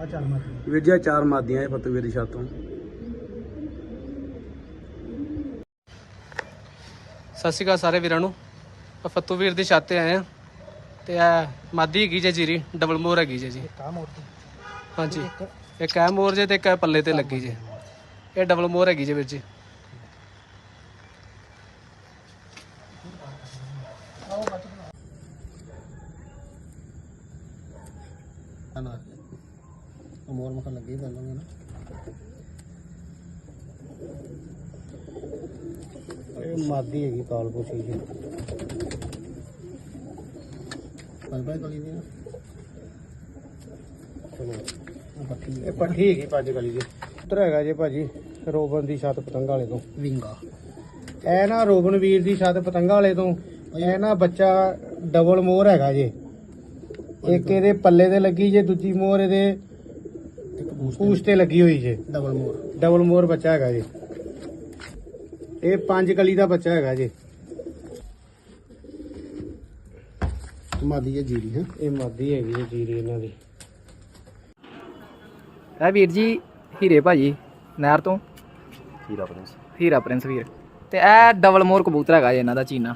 ਆ ਮਾਤੀ ਵੀਰ ਜੀ ਆਹ ਚਾਰ ਮਾਦੀਆਂ ਇਹ ਫਤੂ ਵੀਰ ਦੀ ਛੱਤ ਤੋਂ। ਸਤਿ ਸ਼੍ਰੀ ਅਕਾਲ ਸਾਰੇ ਵੀਰਾਂ ਨੂੰ। ਆਪਾਂ ਫੱਤੂ ਵੀਰ ਦੀ ਛੱਤ ਤੇ ਆਏ ਆ ਤੇ ਇਹ ਮਾਦੀ ਹੈਗੀ ਜੇ ਜੀਰੀ ਡਬਲ ਮੋਰ ਹੈਗੀ ਜੇ ਜੀ। ਕਾ ਮੋਰਤੀ ਹਾਂਜੀ। ਇੱਕ ਐ ਮੋਰ ਜੇ ਤੇ ਇੱਕ ਪੱਲੇ ਤੇ ਲੱਗੀ ਜੇ। ਇਹ ਡਬਲ ਮੋਰ ਹੈਗੀ ਜੇ ਵੀਰ ਜੀ। ਹਨਾ ਮੋਰ ਮਖਾ ਲੱਗੇ ਬੰਦੋਗੇ ਨਾ। ਇਹ ਮਾਦੀ ਹੈਗੀ ਕਾਲ ਪੁਛੀ ਜੀ। ਬਾਈ ਬਾਈ ਗਲੀ ਦੀ ਨਾ। ਚਲੋ। ਆਹ ਇਹ ਪੱਟੀ ਹੈਗੀ ਪੰਜ ਗਲੀ ਦੀ। ਉੱਧਰ ਹੈਗਾ ਜੇ ਭਾਜੀ ਰੋਬਨ ਦੀ ਛੱਤ ਪਤੰਗਾ ਵਾਲੇ ਤੋਂ। ਵਿੰਗਾ। ਇਹ ਨਾ ਰੋਬਨ ਵੀਰ ਦੀ ਛੱਤ ਪਤੰਗਾ ਵਾਲੇ ਤੋਂ। ਇਹ ਨਾ ਬੱਚਾ ਡਬਲ ਮੋਰ ਹੈਗਾ ਜੇ। ਇੱਕ ਇਹਦੇ ਪੱਲੇ ਤੇ ਲੱਗੀ ਜੇ ਦੂਜੀ ਮੋਰ ਇਹਦੇ ਪੂਛ ਤੇ ਲੱਗੀ ਹੋਈ ਜੇ। ਡਬਲ ਮੋਰ ਡਬਲ ਮੋਰ ਬੱਚਾ ਹੈਗਾ ਜੀ। ਇਹ ਪੰਜ ਕਲੀ ਦਾ ਬੱਚਾ ਹੈਗਾ ਜੀ। ਮਾਦੀ ਹੈ ਜੀਰੀ ਹੈ? ਇਹ ਮਾਦੀ ਹੈਗੀ ਹੈ ਜੀਰੀ ਇਹਨਾਂ ਦੀ। ਇਹ ਵੀਰ ਜੀ ਹੀਰੇ ਭਾਜੀ ਨਹਿਰ ਤੋਂ? ਹੀਰਾ ਪ੍ਰਿੰਸ। ਹੀਰਾ ਪ੍ਰਿੰਸ ਵੀਰ। ਤੇ ਇਹ ਡਬਲ ਮੋਰ ਕਬੂਤਰ ਹੈਗਾ ਜੀ ਇਹਨਾਂ ਦਾ ਚੀਨਾ।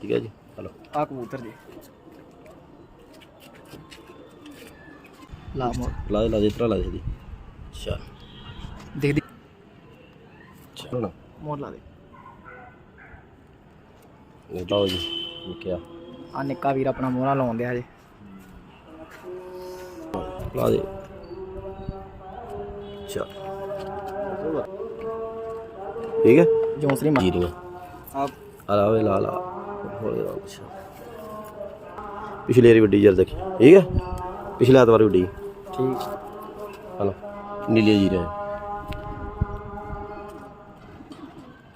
ਠੀਕ ਹੈ ਜੀ ਹਲੋ। ਆ ਕਬੂਤਰ ਜੀ। ਲਾ ਲਾ ਦੇ ਲਾ ਦੇ ਇਤਰਾ ਲਾ ਦੇ ਜੀ ਅੱਛਾ। ਦੇਖ ਦੀ ਚਲੋ ਨਾ ਮੋਰ ਲਾ ਦੇ। ਲਓ ਜੀ ਨਿੱਕਿਆ। ਆ ਨਿੱਕਾ ਵੀਰ ਆਪਣਾ ਮੋਹਰਾ ਲਾਉਣ ਦਿਆ ਜੀ ਲਾ ਦੇ। ਚਲ ਠੀਕ ਹੈ? ਜੋਂਸਰੀ ਮਾਰ ਜੀਰੀਆਂ ਆ ਆ ਲਾ ਲਾ ਹੌਲੀ ਲਾ ਪਿਛਲੀ ਵਾਰੀ ਵੱਡੀ ਜਰ ਦੇਖੀ। ਠੀਕ ਹੈ? ਪਿਛਲੇ ਐਤਵਾਰ ਵੱਡੀ। ਠੀਕ। ਹਲੋ ਨੀਲੀ ਜੀਰੇ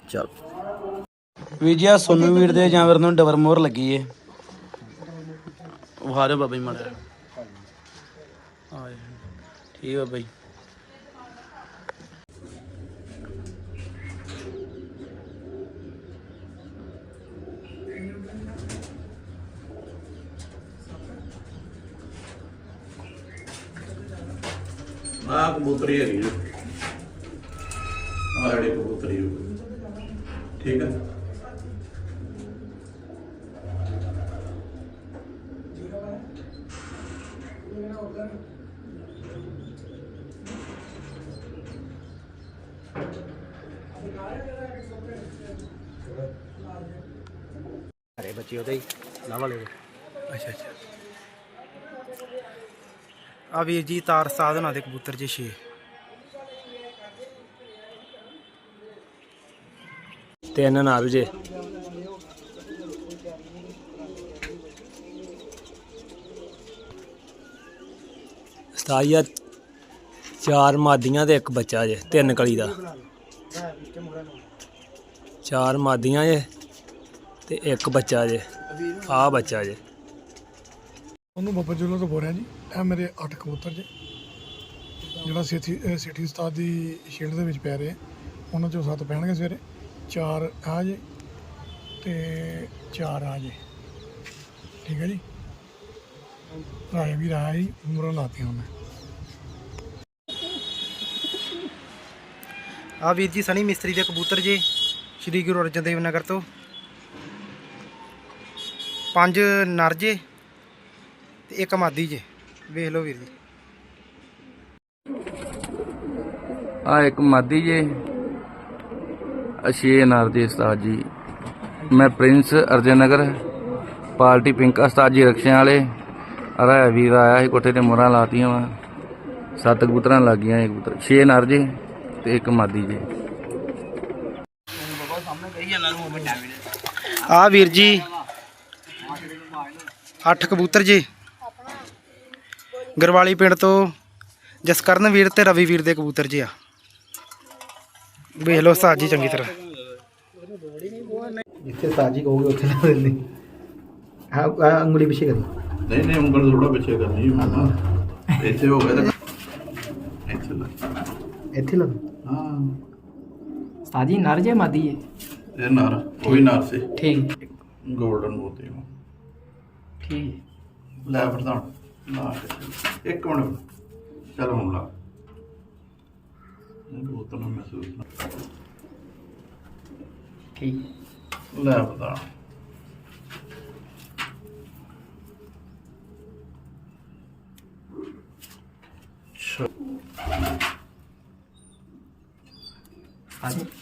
ਚਲ। ਵੀਰ ਜੀ ਆ ਸੋਨੂ ਵੀਰ ਦੇ ਜਾਨਵਰ ਨੂੰ ਡਬਰ ਮੋਹਰ ਲੱਗੀ ਏ। ਉਹ ਹਾਰੇ ਬਾਬਾ ਜੀ ਮਾੜਾ ਆਏ ਠੀਕ ਆ ਬਈ। ਆ ਕਬੂਤਰੀ ਹੈਗੀ ਜੀ। ਆ ਜਿਹੜੀ ਕਬੂਤਰੀ ਹੈ। ਠੀਕ ਹੈ। ਅਰੇ ਬੱਚੇ ਉਹਦੇ ਹੀ ਲਾ ਵਾਲੇ ਅੱਛਾ ਅੱਛਾ। ਆ ਵੀਰ ਜੀ ਤਾਰ ਸਾਧਨਾ ਦੇ ਕਬੂਤਰ ਜੀ ਛੇ। ਤਿੰਨ ਨਾਲ ਜੇ। ਸਤਾਈਆ ਚਾਰ ਮਾਦੀਆਂ ਤੇ ਇੱਕ ਬੱਚਾ ਜੇ, ਤਿੰਨ ਕਲੀ ਦਾ। ਚਾਰ ਮਾਦੀਆਂ ਜੇ ਤੇ ਇੱਕ ਬੱਚਾ ਜੇ ਆ ਬੱਚਾ ਜੇ। ਉਹਨੂੰ ਬੱਬਰ ਜੁੱਲੋ ਤੋਂ ਬੋਲ ਰਿਹਾ ਜੀ। ਇਹ ਮੇਰੇ 8 ਕਬੂਤਰ ਜੀ। ਜਿਹੜਾ ਸਿਟੀ ਅਹ ਸਿਟੀ ਉਸਤਾਦ ਦੀ ਸ਼ੀਲਡ ਦੇ ਵਿੱਚ ਪੈ ਰਹੇ ਆ। ਉਹਨਾਂ ਚੋਂ ਸੱਤ ਪੈਣਗੇ ਸਵੇਰੇ। ਚਾਰ ਆ ਜੇ ਤੇ ਚਾਰ ਆ ਜੇ। ਠੀਕ ਹੈ ਜੀ? ਰਾਏ ਵੀ ਰਾਇਆ ਹੀ, ਉਮਰਾਂ ਲਾਤੀ ਉਹਨੇ। ਆ ਵੀਰ ਜੀ, ਸਣੀ ਮਿਸਤਰੀ ਦੇ ਕਬੂਤਰ ਜੀ, ਸ਼੍ਰੀ ਗੁਰੂ ਅਰਜਨ ਦੇਵ ਨਗਰ ਤੋਂ। ਪੰਜ ਨਰ ਜੇ। ਤੇ ਇੱਕ ਮਾਦੀ ਜੇ ਵੇਖ ਲਓ ਵੀਰ ਜੀ। ਆ ਇੱਕ ਮਾਦੀ ਜੇ ਅਸ਼ੇ ਨਰ ਜੀ ਉਸਤਾਦ ਜੀ। ਮੈਂ Prince Arjan Nagar party pink ਉਸਤਾਦ ਜੀ ਰਕਸ਼ਿਆਂ ਵਾਲੇ ਅਰਾ ਵੀਰ ਆਇਆ ਸੀ ਕੋਠੇ ਤੇ ਮੋਹਰਾਂ ਲਾਤੀਆਂ ਵਾ। ਸੱਤ ਕਬੂਤਰਾਂ ਲੱਗੀਆਂ ਇਹ ਕਬੂਤਰ ਛੇ ਨਰ ਜੇ ਤੇ ਇੱਕ ਮਾਦੀ ਜੇ। ਆ ਵੀਰ ਜੀ ਅੱਠ ਕਬੂਤਰ ਜੀ। ਗਰਵਾਲੀ ਪਿੰਡ ਤੋਂ ਜਸਕਰਨ ਵੀਰ ਤੇ ਰਵੀ ਵੀਰ ਦੇ ਕਬੂਤਰ ਜੀ ਆ। ਵੇਖ ਲਓ ਸਾਜੀ ਚੰਗੀ ਤਰ੍ਹਾਂ। ਜਿੱਥੇ ਸਾਜੀ ਕਹੋਗੇ ਉੱਥੇ ਲਾ ਦਿੰਦੇ। ਆ ਆ ਉਂਗਲੀ ਪਿੱਛੇ ਕਰੀ। ਨਹੀਂ ਨਹੀਂ ਉਂਗਲ ਥੋੜਾ ਪਿੱਛੇ ਕਰਨੀ ਹੈ ਇੱਥੇ ਹੋ ਗਿਆ ਤਾਂ ਇੱਥੇ ਲਾ। ਇੱਥੇ ਲਾ। ਹਾਂ। ਸਾਜੀ ਨਰ ਜੇ ਮਾਦੀ ਹੈ ਇਹ ਨਾਰ ਉਹ ਵੀ ਨਾਰ ਸੇ। ਠੀਕ। ਗੋਲਡਨ ਮੋਤੀ ਠੀਕ। ਲੈ ਪ੍ਰਧਾਨ ਇੱਕ ਮਿੰਟ। ਚਲ ਹੁਣ ਲਾ। ਇਹ ਬਹੁਤ ਨਾ ਮਹਿਸੂਸ ਨਾ ਠੀਕ। ਲੈ ਬਤਾ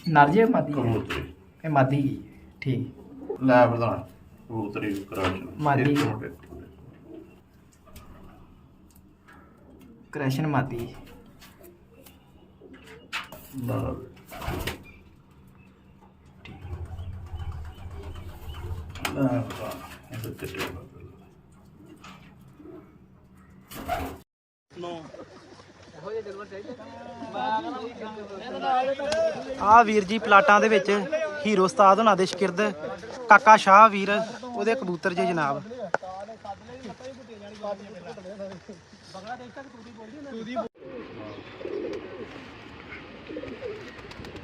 ਨਰਜੇ ਮਾਦੀ। ਕਬੂਤਰੀ। ਇਹ ਮਾਦੀ। ਠੀਕ। ਲੈ ਬਤਾ ਕਬੂਤਰੀ ਕਰਾਸ਼ ਮਾਦੀ। ਕ੍ਰੈਸ਼ਨ ਮਾਦੀ ਲਾ ਲੈ ਬਤਾ ਇਹ ਤਾਂ ਚਿੱਟੇ ਬੱਦਲ ਆ ਵੀਰ ਜੀ ਪਲਾਟਾਂ ਦੇ ਵਿੱਚ ਹੀਰੋ ਉਸਤਾਦ ਹੁਣਾਂ ਦੇ ਸ਼ਕਿਰਦ ਕਾਕਾ ਸ਼ਾਹ ਵੀਰ ਉਹਦੇ ਕਬੂਤਰ ਜੀ ਜਨਾਬ।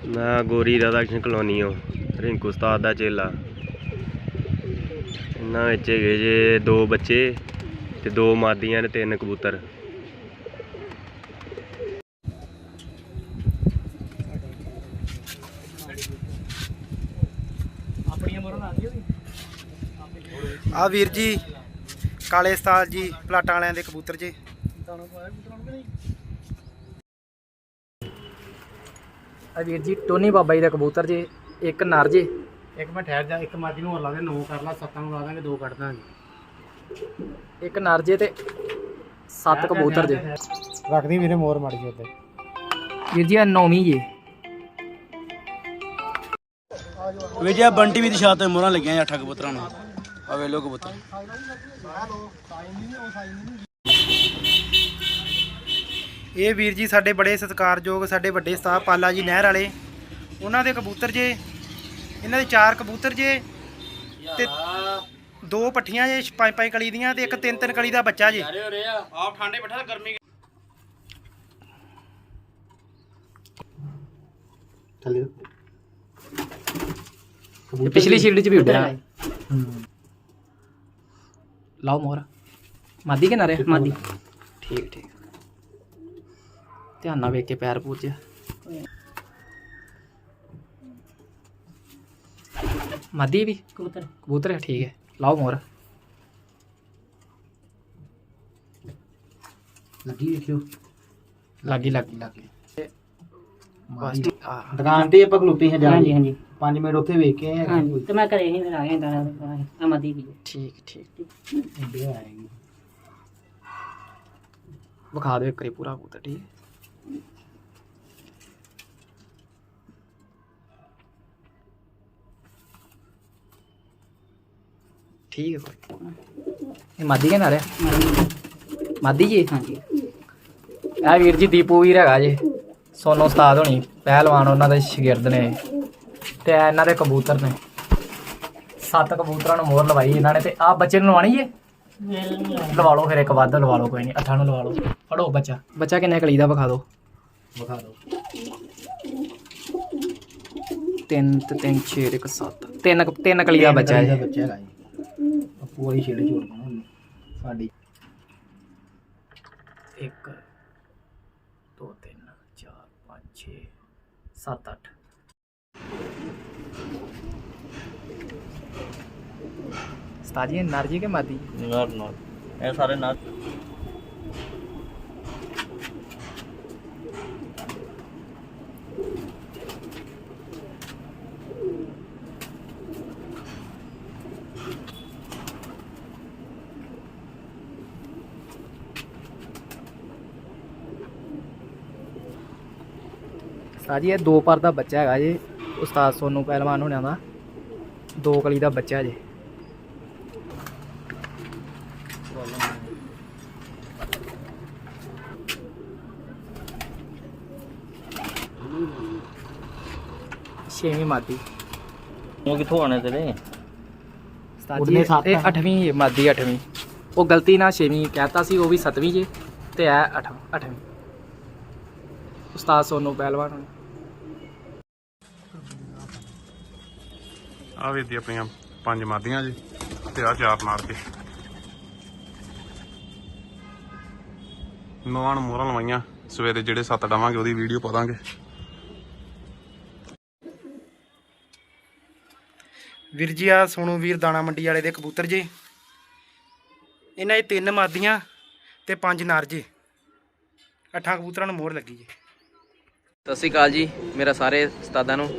ਮੈਂ ਗੋਰੀ ਰਾਧਾਕ੍ਰਿਸ਼ਨ ਕਲੋਨੀਓ ਰਿੰਕੂ ਉਸਤਾਦ ਦਾ ਚੇਲਾ। ਇਹਨਾਂ ਵਿੱਚ ਹੈਗੇ ਜੇ ਦੋ ਬੱਚੇ ਤੇ ਦੋ ਮਾਦੀਆਂ ਨੇ ਤਿੰਨ ਕਬੂਤਰ। ਆ ਵੀਰ ਜੀ ਕਾਲੇ ਉਸਤਾਦ ਜੀ ਪਲਾਟਾਂ ਵਾਲਿਆਂ ਦੇ ਕਬੂਤਰ ਜੀ। ਆ ਵੀਰ ਜੀ ਟੋਨੀ ਬਾਬਾ ਜੀ ਦਾ ਕਬੂਤਰ ਜੇ ਇੱਕ ਨਰ ਜੇ। ਇੱਕ ਮੈਂ ਠਹਿਰ ਜਾ ਇੱਕ ਮਾਦੀ ਨੂੰ ਹੋਰ ਲਾ ਦੇ 9 ਕਰ ਲਾ ਸੱਤਾਂ ਨੂੰ ਲਾ ਦਾਂਗੇ ਦੋ ਕੱਢ ਦਾਂਗੇ। ਇੱਕ ਨਰ ਜੇ ਤੇ ਸੱਤ ਕਬੂਤਰ ਜੇ। ਰੱਖਦੀ ਵੀਰੇ ਮੋਰ ਮੜ ਜੀ ਉੱਤੇ। ਵੀਰ ਜੀ ਆ ਨੌਵੀਂ ਜੇ। ਵਿਜੇ ਬੰਟੀ ਵੀ ਦੀ ਛਾਤ ਤੇ ਮੋਹਰਾਂ ਲੱਗੀਆਂ ਅੱਠ ਕਬੂਤਰਾਂ ਨੂੰ। ਆ ਵੇਲੋ ਕਬੂਤਰ। ਇਹ ਵੀਰ ਜੀ ਸਾਡੇ ਬੜੇ ਸਤਿਕਾਰਯੋਗ ਸਾਡੇ ਵੱਡੇ ਉਸਤਾਦ ਪਾਲਾ ਜੀ ਨਹਿਰ ਵਾਲੇ। ਉਹਨਾਂ ਦੇ ਕਬੂਤਰ ਜੇ ਇਹਨਾਂ ਦੇ ਚਾਰ ਕਬੂਤਰ ਜੇ ਤੇ ਦੋ ਪੱਠੀਆਂ ਜੇ ਪੰਜ ਪੰਜ ਕਲੀ ਦੀਆਂ ਤੇ ਇੱਕ ਤਿੰਨ ਤਿੰਨ ਕਲੀ ਦਾ ਬੱਚਾ ਜੇ। ਆਪ ਠੰਡੇ ਬੈਠਾ ਗਰਮੀ ਇਹ ਪਿਛਲੀ ਸ਼ੀਲਡ ਚ ਵੀ ਉੱਡਿਆ। ਲਾਓ ਮੋਹਰ। ਮਾਦੀ ਕਿ ਨਰੇ ਮਾਦੀ। ਠੀਕ ਠੀਕ। ਧਿਆਨ ਨਾਲ ਵੇਖ ਕੇ ਪੈਰ ਪੂਜ। ਮਾਦੀ ਵੀ? ਕਬੂਤਰ। ਕਬੂਤਰ ਹੈ, ਠੀਕ ਹੈ। ਲਾਓ ਮੋਹਰ। ਲੱਗੀ ਵੇਖਿਓ। ਲੱਗੀ ਲੱਗੀ ਲੱਗੀ। ਦੁਕਾਨ ਤੇ ਆਪਾਂ ਖਲੋਤੇ ਹਾਂ ਜਾ ਹਾਂਜੀ ਹਾਂਜੀ। 5 ਮਿੰਟ ਉੱਥੇ ਵੇਖ ਕੇ ਆਏ ਹਾਂਜੀ ਤੇ ਮੈਂ ਘਰੇ ਹੀ ਫਿਰ ਆ ਗਿਆ ਤਾਂ ਅਮਦੀ ਦੀ ਠੀਕ ਠੀਕ। ਇੰਡੀਆ ਆਏਗੀ ਵਿਖਾ ਦਿਓ ਇੱਕ ਵਾਰੀ ਪੂਰਾ ਕਬੂਤਰ ਠੀਕ? ਹੈ ਠੀਕ ਹੈ ਕੋਈ। ਇਹ ਮਾਦੀ ਕੇ ਨਾਰੇ ਮਾਦੀ ਜੀ? ਹਾਂਜੀ। ਇਹ ਵੀਰ ਜੀ ਦੀਪੂ ਵੀਰ ਹੈਗਾ ਜੀ। ਸੋਨੋ ਉਸਤਾਦ ਹੋਣੀ ਪਹਿਲਵਾਨ ਉਹਨਾਂ ਦੇ ਸ਼ਾਗਿਰਦ ਨੇ। ਤੇ ਇਹ ਇਹਨਾਂ ਦੇ ਕਬੂਤਰ ਨੇ। ਸੱਤ ਕਬੂਤਰਾਂ ਨੂੰ ਮੋਹਰ ਲਵਾਈ ਇਹਨਾਂ ਨੇ ਤੇ ਆਹ ਬੱਚੇ ਨੂੰ ਲਵਾਣੀ ਜੇ ਲਵਾ ਲਓ ਫਿਰ ਇੱਕ ਵੱਧ ਲਵਾ ਲਓ ਕੋਈ ਨਹੀਂ ਅੱਠਾਂ ਨੂੰ ਲਵਾ ਲਓ ਫੜੋ ਬੱਚਾ। ਬੱਚਾ ਕਿੰਨੇ ਕਲੀ ਦਾ ਵਿਖਾ ਦਿਓ। ਵਿਖਾ ਦਿਓ। ਤਿੰਨ ਤੇ ਤਿੰਨ 6 ਇੱਕ 7 ਤਿੰਨ ਤਿੰਨ ਕਲੀ ਦਾ ਬੱਚਾ ਹੈ ਬੱਚਾ ਹੈਗਾ ਜੀ। ਪੂਰੀ ਛੇੜ ਝੋੜ ਪਾਉਣਾ ਉਹਨੇ। ਸਾਡੀ ਇੱਕ ਦੋ ਤਿੰਨ ਚਾਰ ਪੰਜ 6 7 8 ਸਤਾਜੀ ਨਰਜੀ ਕੇ ਮਾਦੀ। ਨਰ ਨਰ ਇਹ ਸਾਰੇ ਨਰ ਸਤਾਜੀ ਇਹ ਦੋ ਪਰ ਦਾ ਬੱਚਾ ਹੈਗਾ ਜੀ ਉਸਤਾਦ ਸੋਨੂ ਪਹਿਲਵਾਨ ਹੋਣਿਆਂ ਦਾ। ਦੋ ਕਲੀ ਦਾ ਬੱਚਾ ਜੀ। ਛੇਵੀਂ ਮਾਦੀ। ਉਹ ਕਿੱਥੋਂ ਆਣੇ ਤੇਰੇ? ਸਤਾਜੀ ਇਹ ਅੱਠਵੀਂ ਹੈ ਮਾਦੀ ਅੱਠਵੀਂ। ਉਹ ਗਲਤੀ ਨਾਲ ਛੇਵੀਂ ਕਹਿਤਾ ਸੀ ਉਹ ਵੀ ਸੱਤਵੀਂ ਜੇ ਤੇ ਇਹ ਅੱਠ ਅੱਠਵੀਂ। ਉਸਤਾਦ ਸੋਨੂ ਪਹਿਲਵਾਨ ਹੋਣੀ। ਆ ਵੀ ਦੀ ਆਪਣੀਆਂ ਪੰਜ ਮਾਦੀਆਂ ਜੀ ਤੇ ਆ ਚਾਰ ਮਾਰ ਕੇ। ਨਵਾਂ ਨੂੰ ਮੋਹਰਾਂ ਲਵਾਈਆਂ ਸਵੇਰੇ ਜਿਹੜੇ ਸੱਤ ਡਾਵਾਂਗੇ ਉਹਦੀ ਵੀਡੀਓ ਪਾਵਾਂਗੇ ਵੀਰ ਜੀ ਆ ਸੋਨੂ ਵੀਰ ਦਾਣਾ ਮੰਡੀ ਵਾਲੇ ਦੇ ਕਬੂਤਰ ਜੇ। ਇਹਨਾਂ 'ਚ ਤਿੰਨ ਮਾਦੀਆਂ ਤੇ ਪੰਜ ਨਰ ਜੇ। ਅੱਠਾਂ ਕਬੂਤਰਾਂ ਨੂੰ ਮੋਹਰ ਲੱਗੀ ਜੇ। ਸਤਿ ਸ਼੍ਰੀ ਅਕਾਲ ਜੀ ਮੇਰਾ ਸਾਰੇ ਉਸਤਾਦਾਂ ਨੂੰ।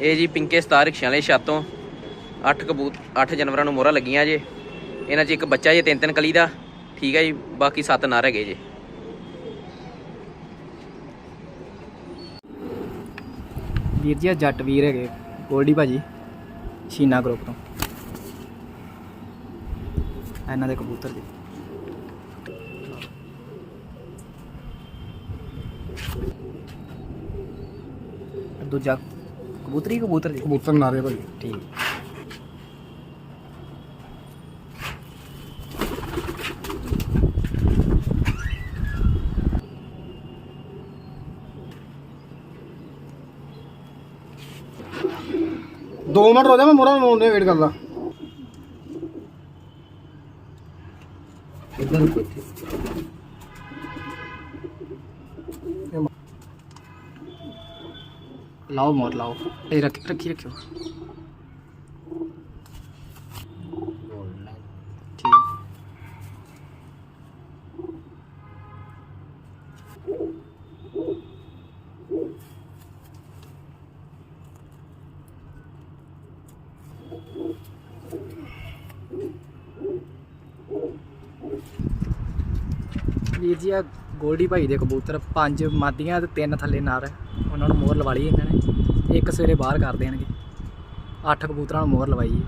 ਇਹ ਜੀ ਪਿੰਕੇ ਸਤਾਰ ਰਿਕਸ਼ਿਆਂ ਵਾਲੇ ਛਾਤੋਂ 8 ਕਬੂਤ 8 ਜਾਨਵਰਾਂ ਨੂੰ ਮੋਹਰਾਂ ਲੱਗੀਆਂ ਜੇ। ਇਹਨਾਂ 'ਚ ਇੱਕ ਬੱਚਾ ਜੇ ਤਿੰਨ ਤਿੰਨ ਕਲੀ ਦਾ। ਠੀਕ ਹੈ ਜੀ ਬਾਕੀ 7 ਨਰ ਹੈਗੇ ਜੇ। ਵੀਰ ਜੀ ਜੱਟ ਵੀਰ ਹੈਗੇ ਗੋਲਡੀ ਭਾਜੀ। ਸ਼ੀਨਾ ਗਰੁੱਪ ਤੋਂ ਇਹਨਾਂ ਦੇ ਕਬੂਤਰ ਜੀ ਦੂਜਾ ਕਬੂਤਰੀ ਕਬੂਤਰ ਜੀ ਕਬੂਤਰ ਨਾਰੇ ਭਾਜੀ ਠੀਕ ਦੋ ਮਿੰਟ ਰੋ ਜਾ ਮੈਂ ਮੋਰਾ ਨੂੰ ਨੇ ਵੇਟ ਕਰਦਾ ਲਾਓ ਮੋਰ ਵੀਰ ਜੀ ਆ ਗੋਲਡੀ ਭਾਈ ਦੇ ਕਬੂਤਰ, ਪੰਜ ਮਾਦੀਆਂ ਤੇ ਤਿੰਨ ਥੱਲੇ ਨਰ ਉਹਨਾਂ ਨੂੰ ਮੋਹਰ ਲਵਾ ਲਈ ਇਹਨਾਂ ਨੇ। ਇੱਕ ਸਵੇਰੇ ਬਾਹਰ ਕਰ ਦੇਣਗੇ। ਅੱਠ ਕਬੂਤਰਾਂ ਨੂੰ ਮੋਹਰ ਲਵਾਈ